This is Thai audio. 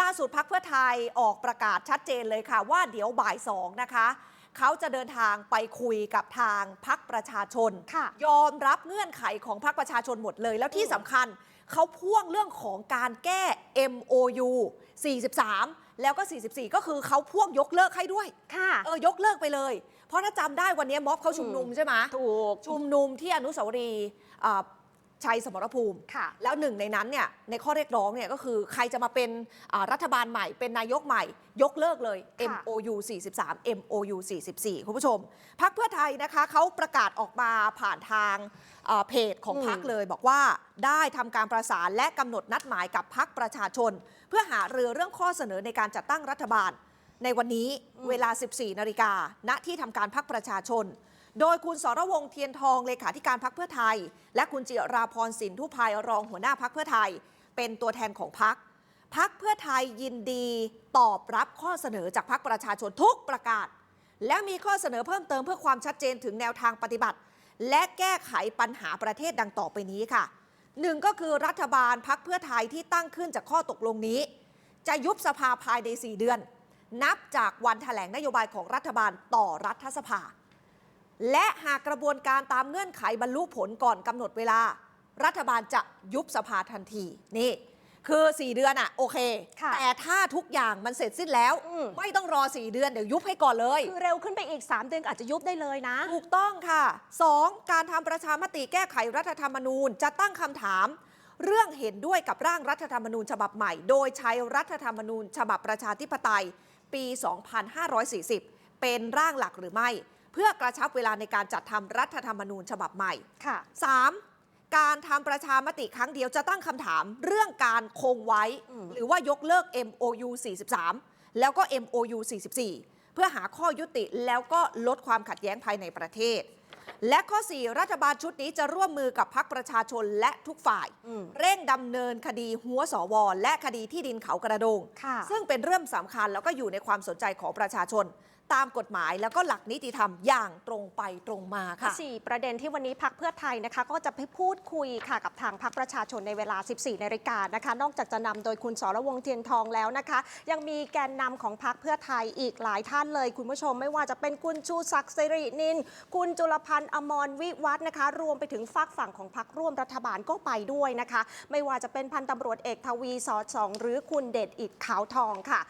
ล่าสุดพักเพื่อไทยออกประกาศชัดเจนเลยค่ะ ว่าเดี๋ยวบ่ายสองนะคะเขาจะเดินทางไปคุยกับทางพักประชาชนค่ะยอมรับเงื่อนไขของพรรคประชาชนหมดเลย แล้วที่สำคัญเขาพ่วงเรื่องของการแก้ MOU 43 แล้วก็ 44 ก็คือเขาพ่วงยกเลิกให้ด้วย ค่ะ เออยกเลิกไปเลย เพราะถ้าจำได้วันนี้ม็อบเขาชุมนุมใช่ไหมถูก ชุมนุมที่อนุสาวรีย์อ่า ชัยสมรภูมิ ค่ะ แล้วหนึ่งในนั้นเนี่ยในข้อเรียกร้องเนี่ยก็คือใครจะมาเป็นอ่ารัฐบาลใหม่เป็นนายกใหม่ ยกเลิกเลย ค่ะ MOU 43 MOU 44 คุณผู้ชมพักเพื่อไทยนะคะเขาประกาศออกมาผ่านทางอ่าเพจของพักเลย บอกว่าได้ทำการประสานและกำหนดนัดหมายกับพักประชาชน เพื่อหาเรือเรื่องข้อเสนอในการจัดตั้งรัฐบาล ในวันนี้เวลา 14 นาฬิกาณที่ทำการพักประชาชน โดยคุณสรวงเทียนทองเลขาธิการพักเพื่อไทย และคุณจิราพรสินทุพายรองหัวหน้าพักเพื่อไทย เป็นตัวแทนของพักพักเพื่อไทยยินดีตอบรับข้อเสนอจากพักประชาชนทุกประกาศ และมีข้อเสนอเพิ่มเติมเพื่อความชัดเจนถึงแนวทางปฏิบัติ และแก้ไขปัญหาประเทศดังต่อไปนี้ค่ะหนึ่งก็คือรัฐบาลพักเพื่อไทยที่ตั้งขึ้นจากข้อตกลงนี้ จะยุบสภาภายใน 4 เดือน นับจากวันแถลงนโยบายของรัฐบาลต่อรัฐสภา และหากกระบวนการตามเงื่อนไขบรรลุผลก่อนกำหนดเวลา รัฐบาลจะยุบสภาทันทีนี่ คือ 4 เดือนอะโอเคค่ะแต่ถ้าทุกอย่างมันเสร็จสิ้นแล้วอืมไม่ต้องรอ 4 เดือนเดี๋ยวยุบให้ก่อนเลย คือเร็วขึ้นไปอีก 3 เดือนอาจจะยุบได้เลยนะ ถูกต้องค่ะ 2. การทำประชามติแก้ไขรัฐธรรมนูญจะตั้งคำถามเรื่องเห็นด้วยกับร่างรัฐธรรมนูญฉบับใหม่ โดยใช้รัฐธรรมนูญฉบับประชาธิปไตย ปี 2540 เป็นร่างหลักหรือไม่ เพื่อกระชับเวลาในการจัดทำรัฐธรรมนูญฉบับใหม่ ค่ะ 3. การทำประชามติครั้งเดียวจะตั้งคำถามเรื่องการคงไว้ อืม หรือว่ายกเลิก MOU 43 แล้วก็ MOU 44 เพื่อหาข้อยุติแล้วก็ลดความขัดแย้งภายในประเทศ และข้อ 4 รัฐบาลชุดนี้จะร่วมมือกับพักประชาชนและทุกฝ่าย อืม เร่งดำเนินคดีหัวสวและคดีที่ดินเขากระโดง ค่ะ ซึ่งเป็นเรื่องสำคัญแล้วก็อยู่ในความสนใจของประชาชน ตามกฎหมาย แล้วก็หลักนิติธรรมอย่างตรงไปตรงมาค่ะ สี่ประเด็นที่วันนี้พักเพื่อไทยนะคะ ก็จะไปพูดคุยค่ะกับทางพักประชาชนในเวลา 14นาฬิกานะคะ นอกจากจะนำโดยคุณสรวงศ์เทียนทองแล้วนะคะ ยังมีแกนนำของพักเพื่อไทยอีกหลายท่านเลย คุณผู้ชมไม่ว่าจะเป็นคุณชูศักดิ์สิรินิน คุณจุลพันธ์อมรวิวัฒน์นะคะ รวมไปถึงฝากฝั่งของพักร่วมรัฐบาลก็ไปด้วยนะคะ ไม่ว่าจะเป็นพันตำรวจเอกทวีสอดสอง หรือคุณเดชอิดขาวทองค่ะ